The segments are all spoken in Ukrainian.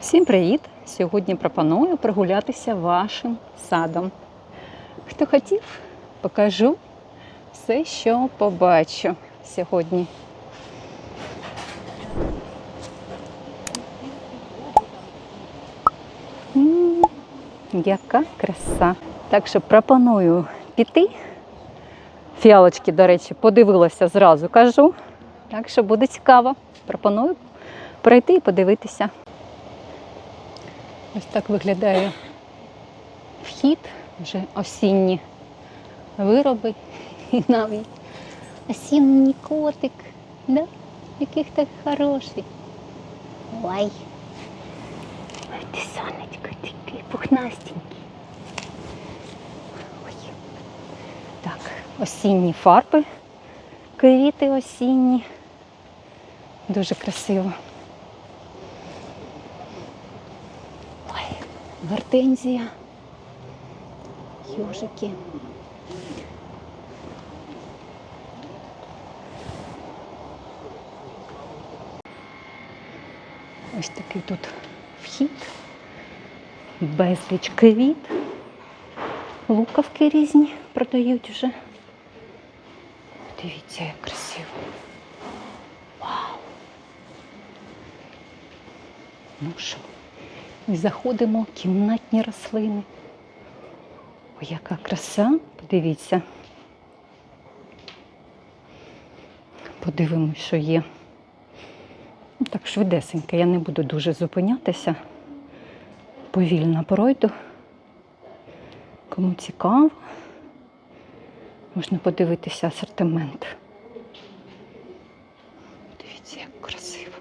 Всім привіт! Сьогодні пропоную прогулятися вашим садом. Хто хотів, покажу все, що побачу сьогодні. Яка краса! Так що пропоную піти. Фіалочки, до речі, подивилася зразу, кажу. Так що буде цікаво. Пропоную пройти і подивитися. Ось так виглядає вхід, вже осінні вироби і навіть осінній котик. Да? Який ти хороший. Ой. Ой, ти сонечко такий пухнастенький. Так, осінні фарби, квіти осінні. Дуже красиво. Гортензія, южики. Ось такий тут вхід, безліч квіт, луковки різні продають вже. Дивіться, як красиво. Вау! Ну що, і заходимо в кімнатні рослини. Ой, яка краса, подивіться. Подивимось, що є. Ну, так швидесенько, я не буду дуже зупинятися. Повільно пройду. Кому цікаво, можна подивитися асортимент. Дивіться, як красиво.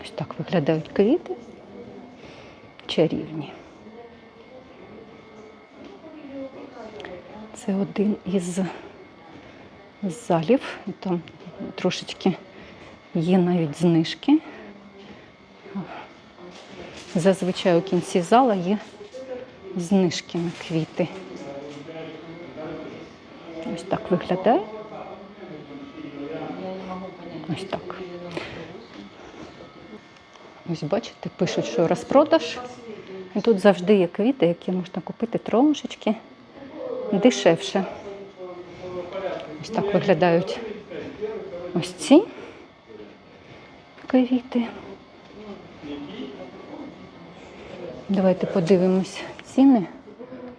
Ось так виглядають квіти. Чарівні. Це один із залів. Там трошечки є навіть знижки. Зазвичай у кінці зала є знижки на квіти. Ось так виглядає. Ось так. Ось бачите, пишуть, що розпродаж. І тут завжди є квіти, які можна купити трошечки дешевше. Ось так виглядають ось ці квіти. Давайте подивимось ціни.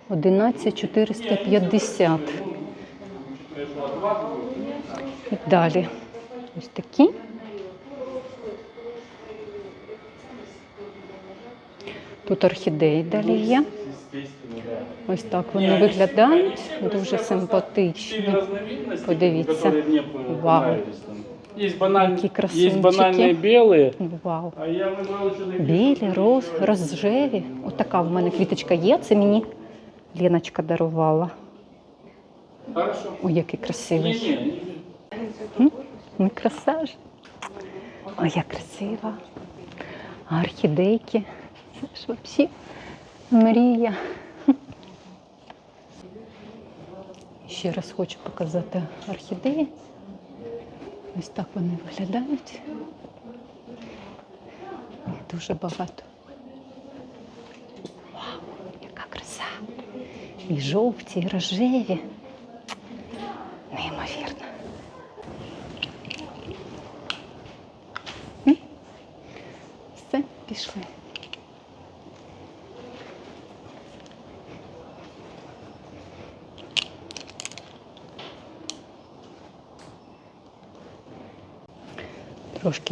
11 450. І далі. Ось такі. Тут орхідеї далі є. Ось так вони виглядають. Дуже симпатичні. Подивіться. Вау. Есть, баналь... Какие есть красунчики. банальные белые, Вау. а я Білі, роз, розжеві. Отака в мене квіточка є. Це мені Леночка дарувала. Хорошо. Ой, який красивий. Не-не, Ну, краса ж. Ой, як красиво. А орхідейки. Ж взагалі мрія. Ще раз хочу показати орхідеї. Ось так вони виглядають. Дуже багато. Вау, яка краса! І жовті, і рожеві. Неймовірно. М? Все, пішли.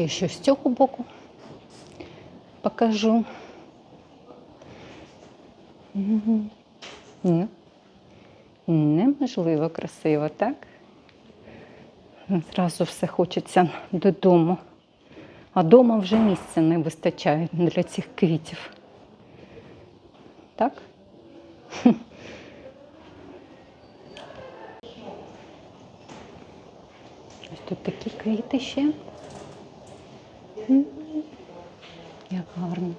Трошки ще з цього боку покажу. Ні. Неможливо красиво, так? Зразу все хочеться додому. А вдома вже місця не вистачає для цих квітів. Так? Ось тут такі квіти ще. Як гарно.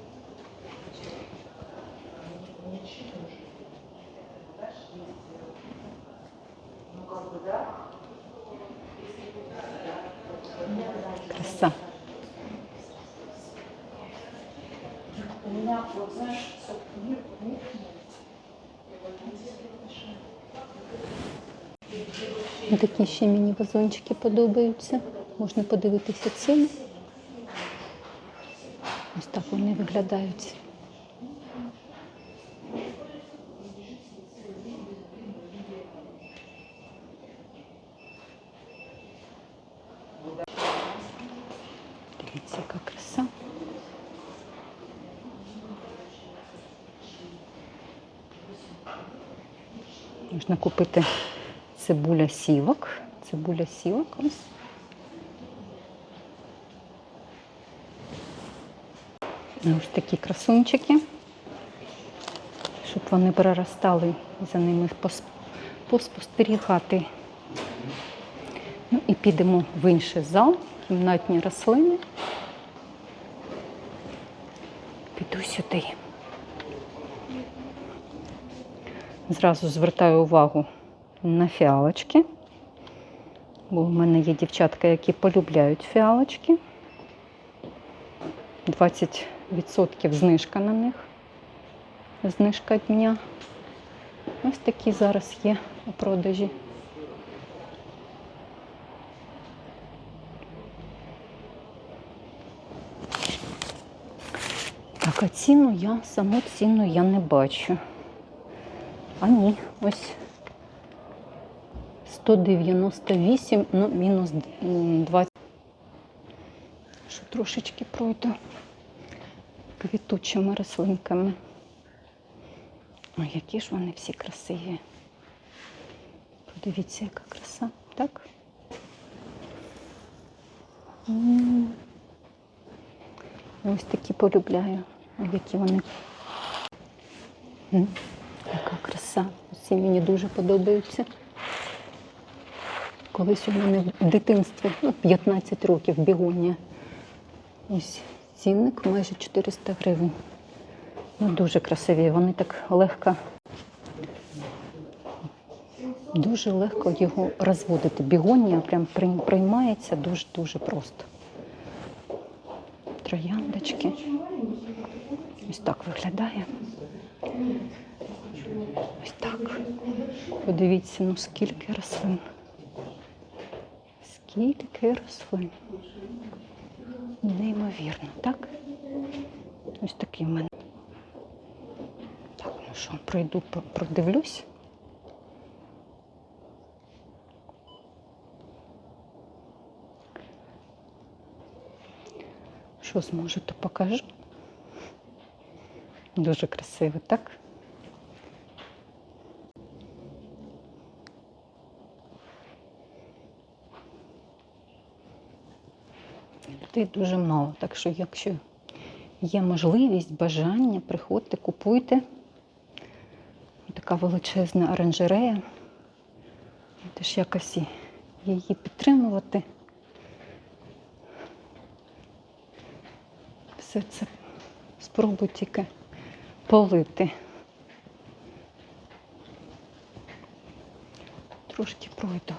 Краса. Такі ще мені вазончики подобаються. Можна подивитися ціни. Вони виглядають. Дивіться, яка краса. Можна купити цибуля сівок. Цибуля сівок ось. Ось такі красунчики, щоб вони переростали за ними поспостерігати. Ну і підемо в інший зал, кімнатні рослини. Піду сюди. Зразу звертаю увагу на фіалочки, бо в мене є дівчатка, які полюбляють фіалочки. 20% знижка на них. Знижка дня. Ось такі зараз є у продажі. Так, а ціну я, саму ціну я не бачу. А ні, ось 198, ну, мінус м, 20. Що трошечки пройду квітучими рослинками. Ой, які ж вони всі красиві. Подивіться, яка краса, так? Ось такі полюбляю. Ой, які вони. Яка краса. Ці мені дуже подобаються. Колись у мене в дитинстві, ну, 15 років бігонія. Ось цінник майже 400 гривень. Ну, дуже красиві. Вони так легко, дуже легко його розводити. Бігонія прям приймається дуже-дуже просто. Трояндочки. Ось так виглядає. Ось так. Подивіться, ну скільки рослин. Скільки рослин. Неймовірно, так? Ось такий в мене. Так, ну що, пройду, про- продивлюсь. Що зможу, то покажу. Дуже красиво, так? Людей дуже мало. Так що, якщо є можливість, бажання, приходьте, купуйте. Така величезна оранжерея. Теж якось її підтримувати. Все це спробуй тільки полити. Трошки пройду.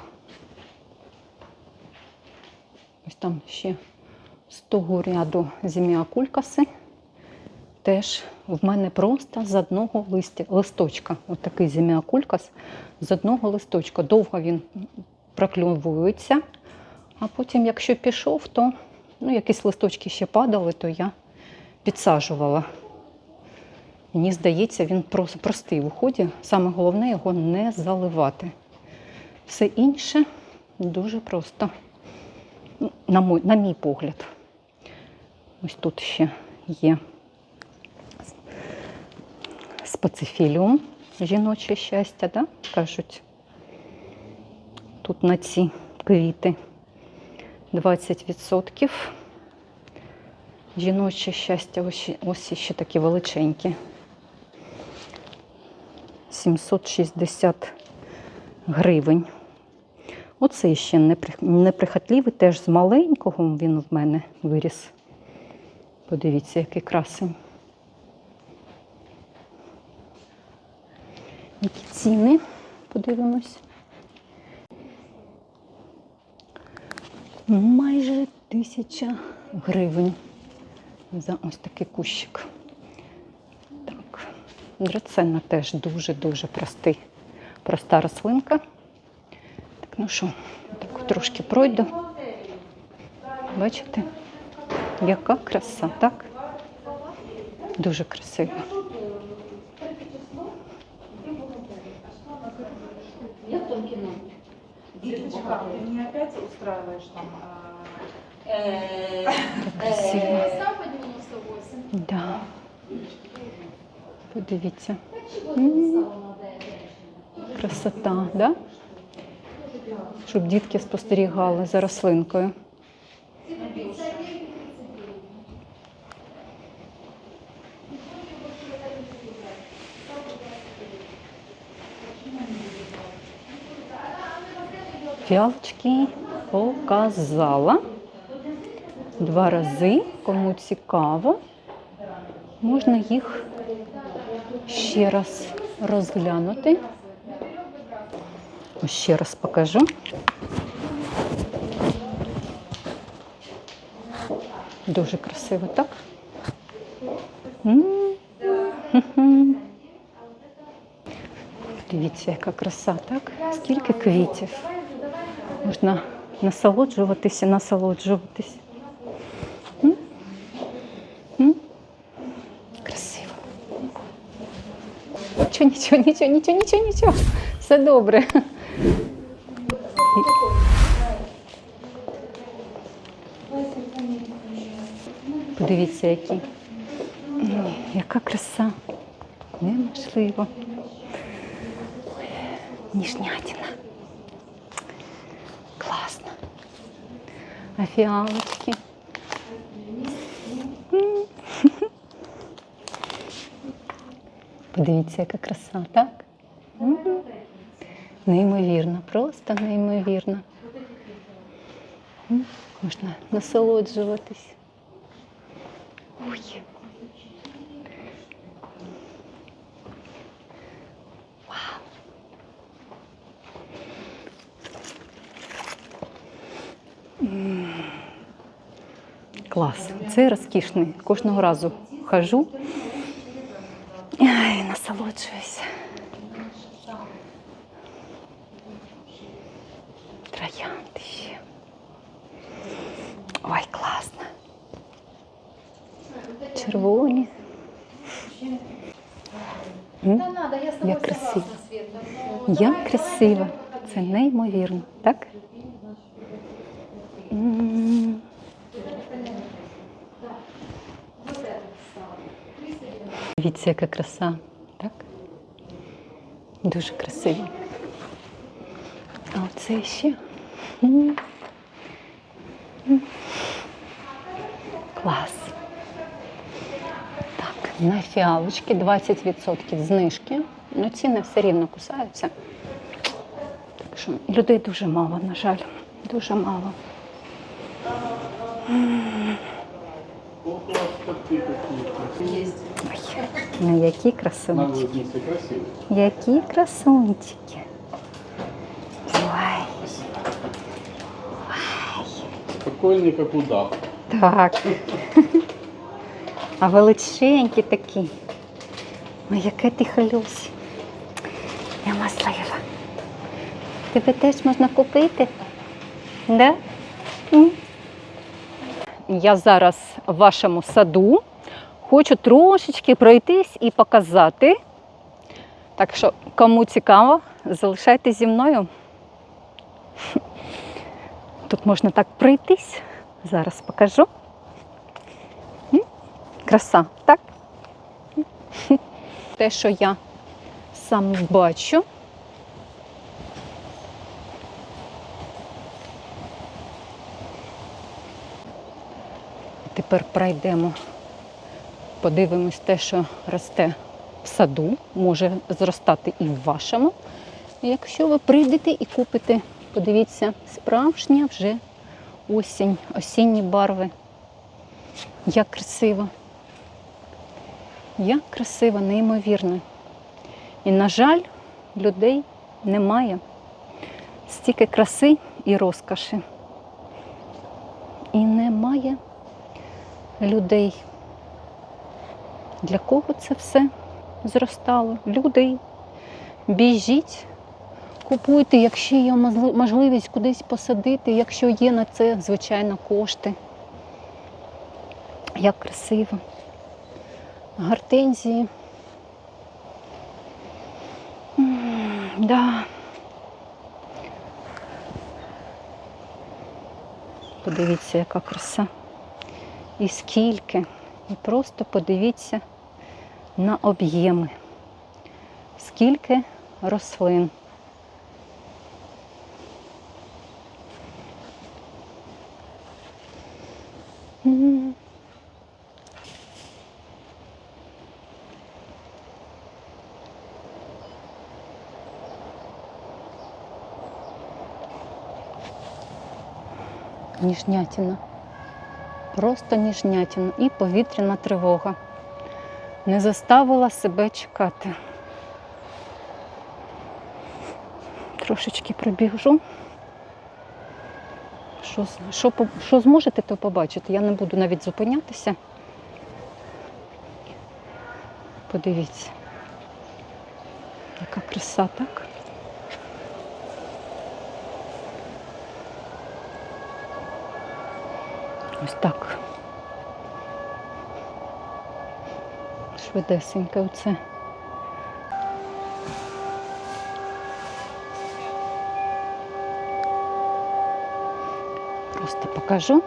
Ось там ще з того ряду зіміакулькаси. Теж в мене просто з одного листя, листочка. Ось такий зіміакулькас з одного листочка. Довго він прокльовується, а потім, якщо пішов, то ну, якісь листочки ще падали, то я підсаджувала. Мені здається, він простий в уході. Саме головне його не заливати. Все інше дуже просто, Ну, на мій, на мій погляд. Ось тут ще є специфіліум, жіноче щастя, да? кажуть. Тут на ці квіти 20%. Жіноче щастя, ось, ось ще такі величенькі. 760 гривень. Оцей ще непри- неприхотливий, теж з маленького він в мене виріс. Подивіться, який красень. Які ціни? Подивимось. Майже тисяча гривень за ось такий кущик. Драценна теж дуже-дуже простий, проста рослинка. Так, ну що, так трошки пройду. Бачите, яка краса, так? Дуже красиво. Деточка, ты не опять устраиваешь там? Красиво. Сам по 98. Да. Подивіться. Красота, да? Щоб дітки спостерігали за рослинкою. Фіалочки показала два рази. Кому цікаво, можна їх ще раз розглянути. Ще раз покажу. Дуже красиво, так? Дивіться, яка краса, так? Скільки квітів. Можна насолоджуватися? М? Красиво. Нічого, нічого, нічого, нічого, нічого, нічого. Все добре. Подивіться, які. Яка краса. Неможливо. Ніжнятина. Класно. А фіалочки. Подивіться, яка краса, так? Неймовірно, просто неймовірно. Можна насолоджуватись. Ой. Вау. Клас. Це розкішний. Кожного разу хожу. Ай, насолоджуюся. Троянди ще. Ой, класно. Червоні. М? Я Света. Як красиво. Це неймовірно, так? Дивіться, яка краса, так? Дуже красиво. А оце ще. Клас. Так, на фіалочки 20% знижки. Ну, ціни все рівно кусаються. Так що людей дуже мало, на жаль. Дуже мало. Ох, у вас коты какие-то. Ой, ну які На красунчики. выдумке красиво. Які красунчики. Ой, Спокойный, как удав. так. А величенькі такі. Ой, яке ти халюсь. Неможливо. Тебе теж можна купити? Да? М. Я зараз в вашому саду. Хочу трошечки пройтись і показати. Так що, кому цікаво, залишайтесь зі мною. Тут можна так пройтись. Зараз покажу. Краса, так? Те, що я сам бачу. Тепер пройдемо, подивимось те, що росте в саду, може зростати і в вашому. Якщо ви прийдете і купите, подивіться, справжня вже осінь, осінні барви. Як красиво. Як красиво, неймовірно. І, на жаль, людей немає. Стільки краси і розкоші. І немає людей. Для кого це все? зростало. Люди, біжіть, купуйте, якщо є можливість кудись посадити, якщо є на це, звичайно, кошти. Як красиво. Гортензії. Да. Подивіться, яка краса. І скільки. І просто подивіться на об'єми. Скільки рослин. М. Ніжнятина. Просто ніжнятина і повітряна тривога. Не заставила себе чекати. Трошечки пробіжу. Що, що, що зможете, то побачите. Я не буду навіть зупинятися. Подивіться. Яка краса, так? Ось так. Швидесенько оце. Просто покажу.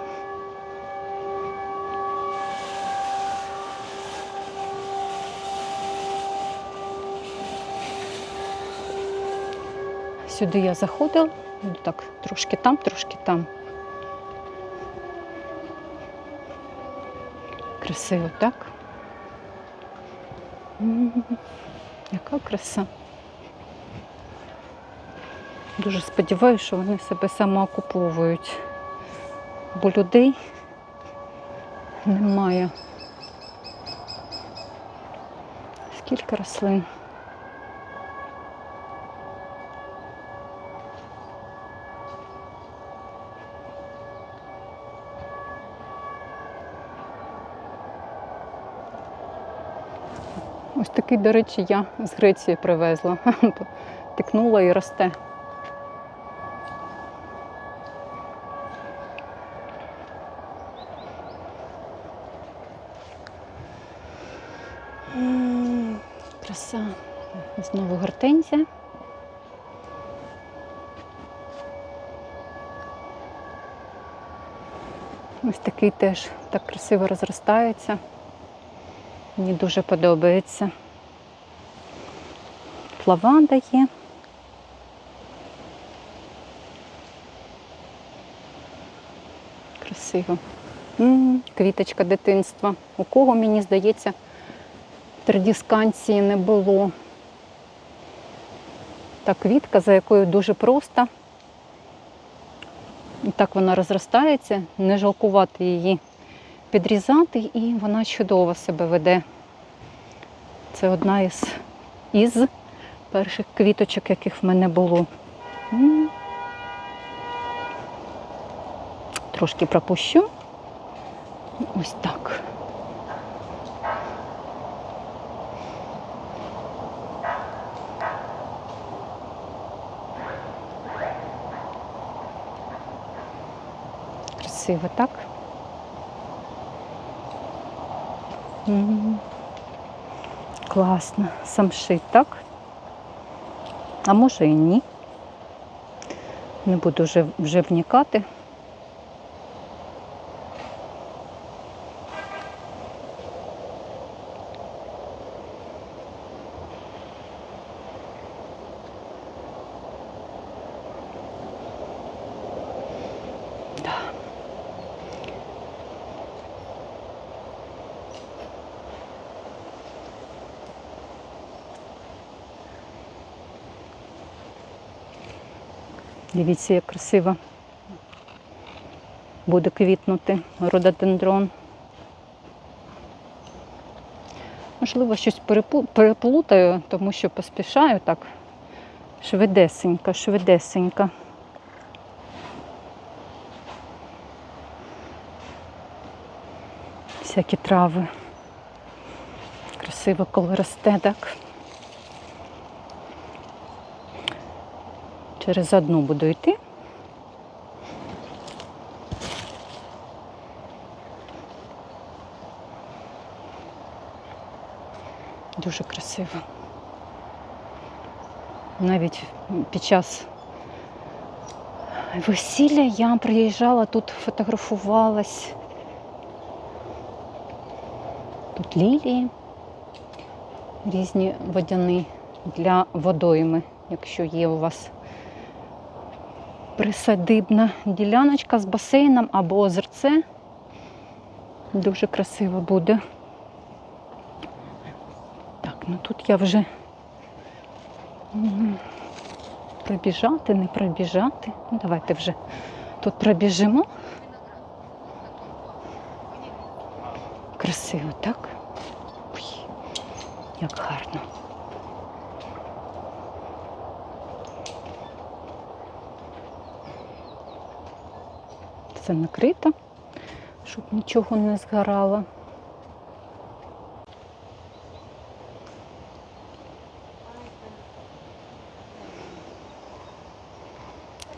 Сюди я заходила, ну, так, трошки там, трошки там. Красиво, так? Яка краса. Дуже сподіваюся, що вони себе самоокуповують, бо людей немає. Скільки рослин? Ось такий, до речі, я з Греції привезла. Тикнула і росте. Краса. Знову гортензія. Ось такий теж так красиво розростається. Мені дуже подобається. Лаванда є. Красиво. М, Квіточка дитинства. У кого, мені здається, традісканції не було. Та квітка, за якою дуже просто. І так вона розростається, не жалкувати її підрізати, і вона чудово себе веде. Це одна із, із перших квіточок, яких в мене було. Трошки пропущу. Ось так. Красиво, так? М. Класно. Самшит, так? А може і ні. Не буду вже, вже вникати. Дивіться, як красиво буде квітнути рододендрон. Можливо, щось переплутаю, тому що поспішаю так швидесенько, швидесенько. Всякі трави. Красиво. коли росте, так? Через одну буду йти. Дуже красиво. Навіть під час весілля я приїжджала тут, фотографувалась. Тут лілії, різні водяні для водойми, якщо є у вас присадибна діляночка з басейном або озерце. Дуже красиво буде. Так, ну тут я вже пробіжати, не пробіжати. Ну, давайте вже тут пробіжимо. Красиво, так? Ой, як гарно. Це накрито, щоб нічого не згорало.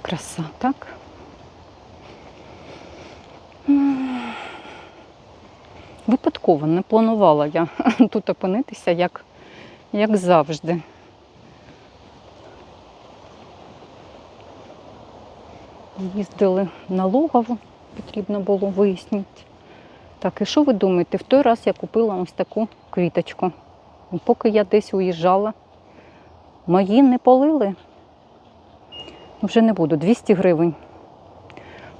Краса, так? Випадково не планувала я тут опинитися, як, як завжди. Їздили на Лугову, потрібно було вияснити. Так, і що ви думаєте? В той раз я купила ось таку квіточку. Поки я десь уїжджала, мої не полили. Вже не буду, 200 гривень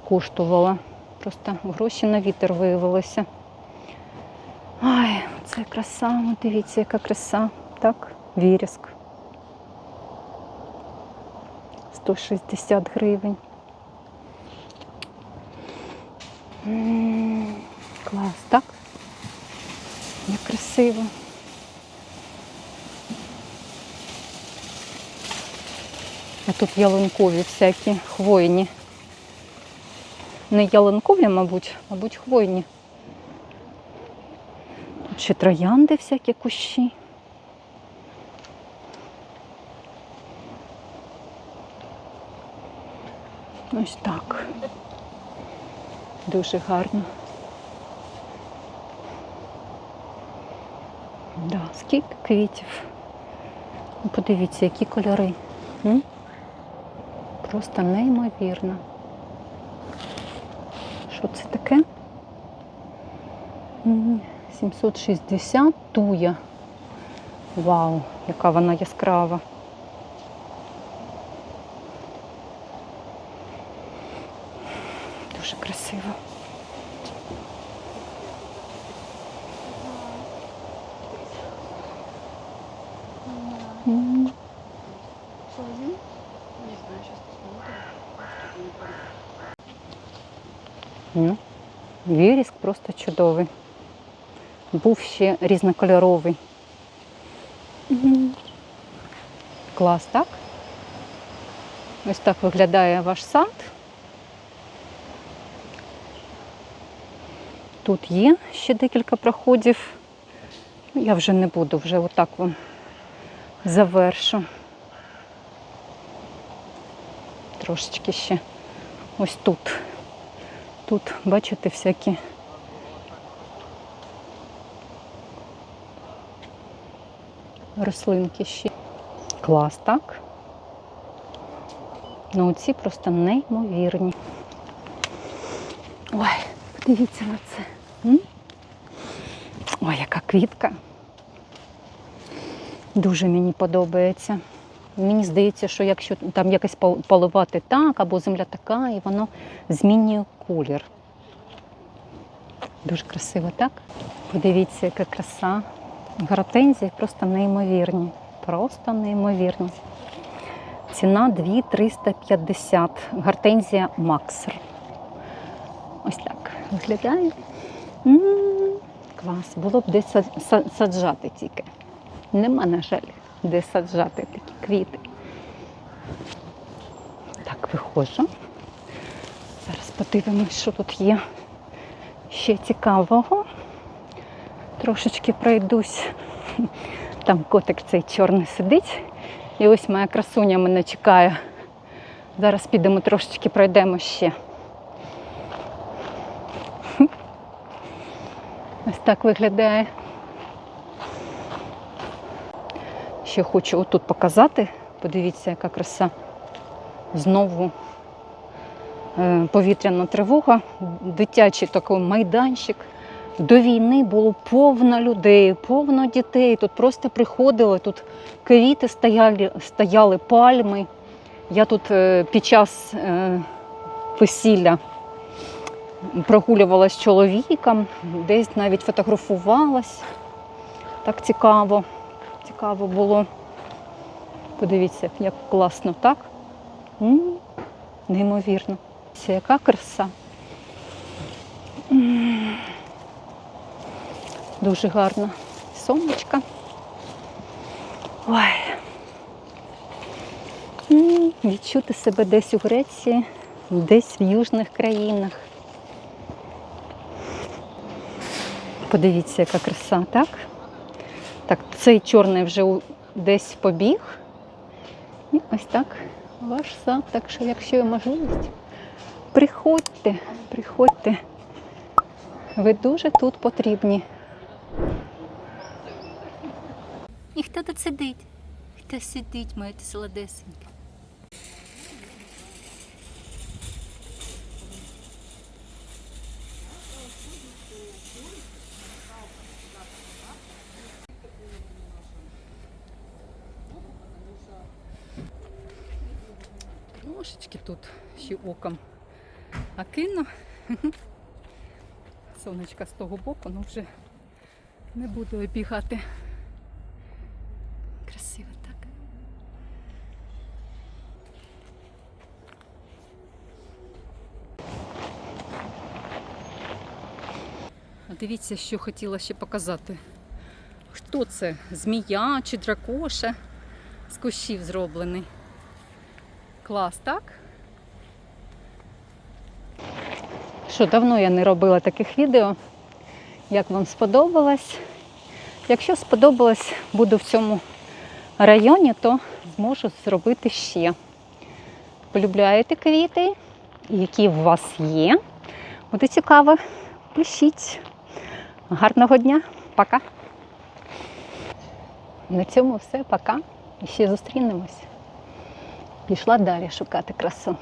коштувала. Просто гроші на вітер виявилися. Ай, це краса, дивіться, яка краса. Так, віріск. 160 гривень. М, Клас, так? Як красиво. А тут ялинкові всякі хвойні. Не ялинкові, мабуть, мабуть, хвойні. Тут ще троянди всякі кущі. Ось так. Дуже гарно. Да, скільки квітів. Подивіться, які кольори. Просто неймовірно. Що це таке? М, 760 туя. Вау, яка вона яскрава. Дуже красиво. М. Ну, Віріск просто чудовий. Був ще різнокольоровий. Клас, так? Ось так виглядає ваш сад. Тут є ще декілька проходів. Я вже не буду, вже отак вам завершу. Трошечки ще ось тут. Тут, бачите, всякі рослинки ще. Клас, так? Ну, ці просто неймовірні. Ой, подивіться на це. Ой, яка квітка. Дуже мені подобається. Мені здається, що якщо там якось поливати так, або земля така, і воно змінює колір. Дуже красиво, так? Подивіться, яка краса. Гортензії просто неймовірні. Просто неймовірні. Ціна 2,350. Гортензія Максер. Ось так виглядає. М, Клас. Було б де са- са- саджати тільки. Нема, на жаль, де саджати такі квіти. Так, виходжу. Зараз подивимось, що тут є ще цікавого. Трошечки пройдусь Там котик цей чорний сидить. І ось моя красуня мене чекає. Зараз підемо трошечки пройдемо ще. Ось так виглядає. Ще хочу отут показати. Подивіться, яка краса. Знову е, повітряна тривога, дитячий такий майданчик. До війни було повно людей, повно дітей. Тут просто приходили, тут квіти стояли, стояли пальми. Я тут е, під час е, весілля прогулювалася з чоловіком, десь навіть фотографувалась. Так цікаво, цікаво було. Подивіться, як класно, так? Неймовірно. Це яка краса. Дуже гарно. Сонечка. Ой. Відчути себе десь у Греції, десь в южних країнах. Подивіться, яка краса, так? Так, цей чорний вже десь побіг. І ось так ваш сад. Так що, якщо є можливість, приходьте, приходьте. Ви дуже тут потрібні. І хто тут сидить? Хто сидить, моє ти солодесеньке? Трошечки тут ще оком окину. Сонечка з того боку, ну вже не буду обігати. Красиво так. А Дивіться, що хотіла ще показати. Хто це? Змія чи дракоша з кущів зроблений? Клас, так? Що давно я не робила таких відео. Як вам сподобалось? Якщо сподобалось, буду в цьому районі, то зможу зробити ще. Полюбляєте квіти, які у вас є. Буде цікаво. Пишіть. Гарного дня. Пока. На цьому все. Пока. І ще зустрінемось. Пішла далі шукати красу.